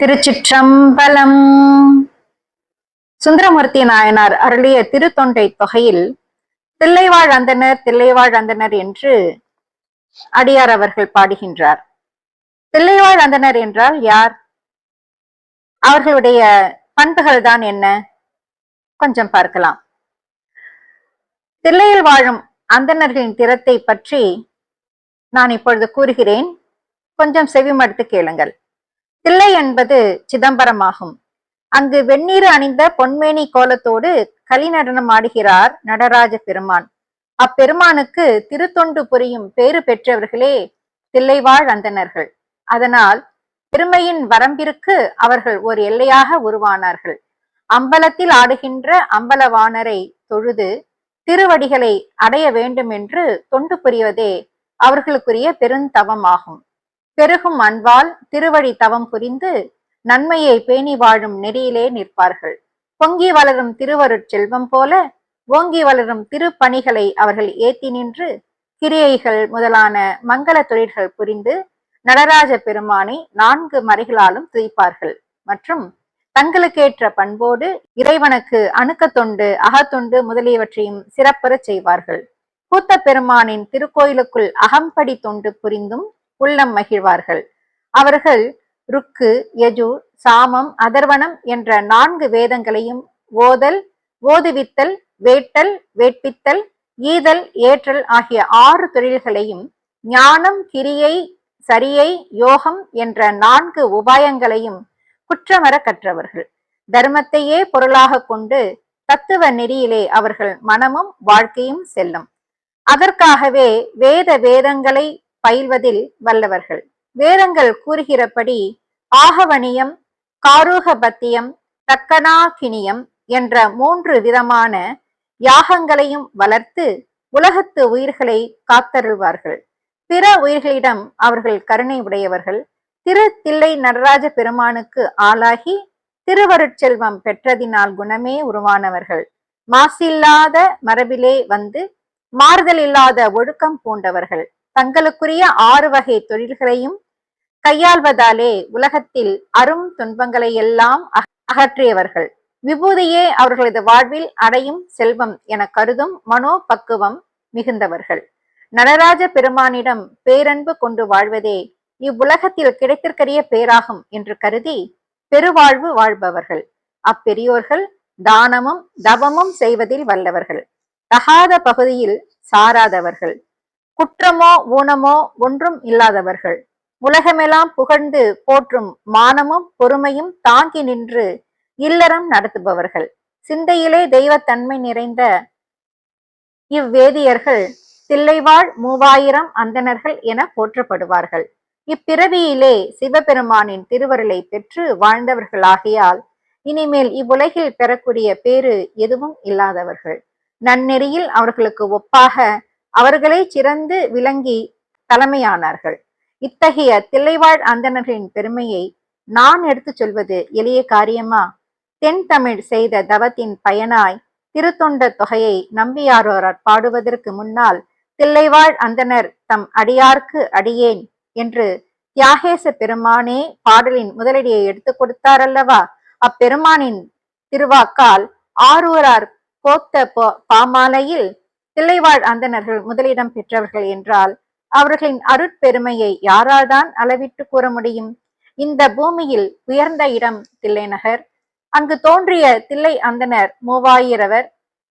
திருச்சிற்றம்பலம். சுந்தரமூர்த்தி நாயனார் அருளிய திருத்தொண்டை தொகையில் தில்லைவாழ் அந்தனர் தில்லைவாழ் அந்தனர் என்று அடியார் அவர்கள் பாடுகின்றார். தில்லைவாழ் அந்தனர் என்றால் யார்? அவர்களுடைய பண்புகள் தான் என்ன? கொஞ்சம் பார்க்கலாம். தில்லையில் வாழும் அந்தணர்களின் திறத்தை பற்றி நான் இப்பொழுது கூறுகிறேன். கொஞ்சம் செவிமடுத்து கேளுங்கள். தில்லை என்பது சிதம்பரமாகும். அங்கு வெந்நீர் அணிந்த பொன்மேனி கோலத்தோடு கலிநடனம் ஆடுகிறார் நடராஜ பெருமான். அப்பெருமானுக்கு திருத்தொண்டு புரியும் பேறு பெற்றவர்களே தில்லைவாழ் அந்தனர்கள் அதனால் பெருமையின் வரம்பிற்கு அவர்கள் ஒரு எல்லையாக உருவானார்கள். அம்பலத்தில் ஆடுகின்ற அம்பலவாணரை தொழுது திருவடிகளை அடைய வேண்டும் என்று தொண்டு புரிவதே அவர்களுக்குரிய பெருந்தவமாகும். பெருகும் அன்பால் திருவழி தவம் புரிந்து நன்மையை பேணி வாழும் நெறியிலே நிற்பார்கள். பொங்கி வளரும் திருவருட் செல்வம் போல ஓங்கி வளரும் திருப்பணிகளை அவர்கள் ஏத்தி நின்று கிரியைகள் முதலான மங்கள தொழில்கள் புரிந்து நடராஜ பெருமானை நான்கு மறைகளாலும் துதிப்பார்கள். மற்றும் தங்களுக்கேற்ற பண்போடு இறைவனுக்கு அணுக்க தொண்டு அகத்தொண்டு முதலியவற்றையும் சிறப்பெறச் செய்வார்கள். கூத்த பெருமானின் திருக்கோயிலுக்குள் அகம்படி தொண்டு புரிந்தும் உள்ளம் மகிழ்வார்கள். அவர்கள் ருக்கு யஜு சாமம் அதர்வனம் என்ற நான்கு வேதங்களையும் ஓதல் ஓதுவித்தல் வேட்டல் வேட்பித்தல் ஈதல் ஏற்றல் ஆகிய ஆறு தொழில்களையும் ஞானம் கிரியை சரியை யோகம் என்ற நான்கு உபாயங்களையும் குற்றமர கற்றவர்கள். தர்மத்தையே பொருளாக கொண்டு தத்துவ நெறியிலே அவர்கள் மனமும் வாழ்க்கையும் செல்லும். அதற்காகவே வேத வேதங்களை பயில்வதில் வல்லவர்கள். வேதங்கள் கூறுகிறபடி ஆகவணியம் காரூகபத்தியம் தக்கனாகினியம் என்ற மூன்று விதமான யாகங்களையும் வளர்த்து உலகத்து உயிர்களை காத்தருள்வார்கள். பிற உயிர்களிடம் அவர்கள் கருணை உடையவர்கள். திரு தில்லை நடராஜ பெருமானுக்கு ஆளாகி திருவருட்செல்வம் பெற்றதினால் குணமே உருவானவர்கள். மாசில்லாத மரபிலே வந்து மாறுதல் இல்லாத ஒழுக்கம் பூண்டவர்கள். தங்களுக்குரிய ஆறு வகை தொழில்களையும் கையாள்வதாலே உலகத்தில் அரும் துன்பங்களை எல்லாம் அகற்றியவர்கள். விபூதியே அவர்களது வாழ்வில் அடையும் செல்வம் என கருதும் மனோ பக்குவம் மிகுந்தவர்கள். நடராஜ பெருமானிடம் பேரன்பு கொண்டு வாழ்வதே இவ்வுலகத்தில் கிடைத்திருக்கிற பேராகும் என்று கருதி பெருவாழ்வு வாழ்பவர்கள். அப்பெரியோர்கள் தானமும் தவமும் செய்வதில் வல்லவர்கள். தகாத பகுதியில் சாராதவர்கள். குற்றமோ ஊனமோ ஒன்றும் இல்லாதவர்கள். உலகமெல்லாம் புகழ்ந்து போற்றும் மானமும் பொறுமையும் தாங்கி நின்று இல்லறம் நடத்துபவர்கள். சிந்தையிலே தெய்வத்தன்மை நிறைந்த இவ்வேதியர்கள் தில்லைவாழ் மூவாயிரம் அந்தணர்கள் என போற்றப்படுவார்கள். இப்பிறவியிலே சிவபெருமானின் திருவருளை பெற்று வாழ்ந்தவர்களாகியால் இனிமேல் இவ்வுலகில் பெறக்கூடிய பேறு எதுவும் இல்லாதவர்கள். நன்னெறியில் அவர்களுக்கு ஒப்பாக அவர்களே சிறந்து விளங்கி தலைமையானார்கள். இத்தகைய தில்லைவாழ் அந்தணர்களின் பெருமையை நான் எடுத்துச் சொல்வது எளிய காரியமா? தென் தமிழ் செய்த தவத்தின் பயனாய் திருத்தொண்ட தொகையை நம்பியாரோரார் பாடுவதற்கு முன்னால் தில்லைவாழ் அந்தனர் தம் அடியார்க்கு அடியேன் என்று தியாகேச பெருமானே பாடலின் முதலடியை எடுத்து கொடுத்தார் அல்லவா அப்பெருமானின் திருவாக்கால் ஆரூரார் கோத்த பாமாலையில் தில்லைவாழ் அந்தனர்கள் முதலிடம் பெற்றவர்கள் என்றால் அவர்களின் அருட்பெருமையை யாரால் தான் அளவிட்டு கூற முடியும்? இந்த பூமியில் உயர்ந்த இடம் தில்லைநகர். அங்கு தோன்றிய தில்லை அந்தனர் மூவாயிரவர்.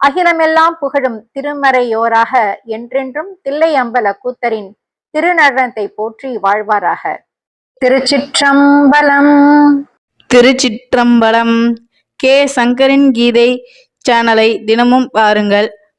அகிலமெல்லாம் புகழும் திருமறையோராக என்றென்றும் தில்லை அம்பல கூத்தரின் திருநடனத்தை போற்றி வாழ்வாராக. திருச்சிற்றம்பலம். திருச்சிற்றம்பலம். கே. சங்கரின் கீதை சேனலை தினமும் பாருங்கள்.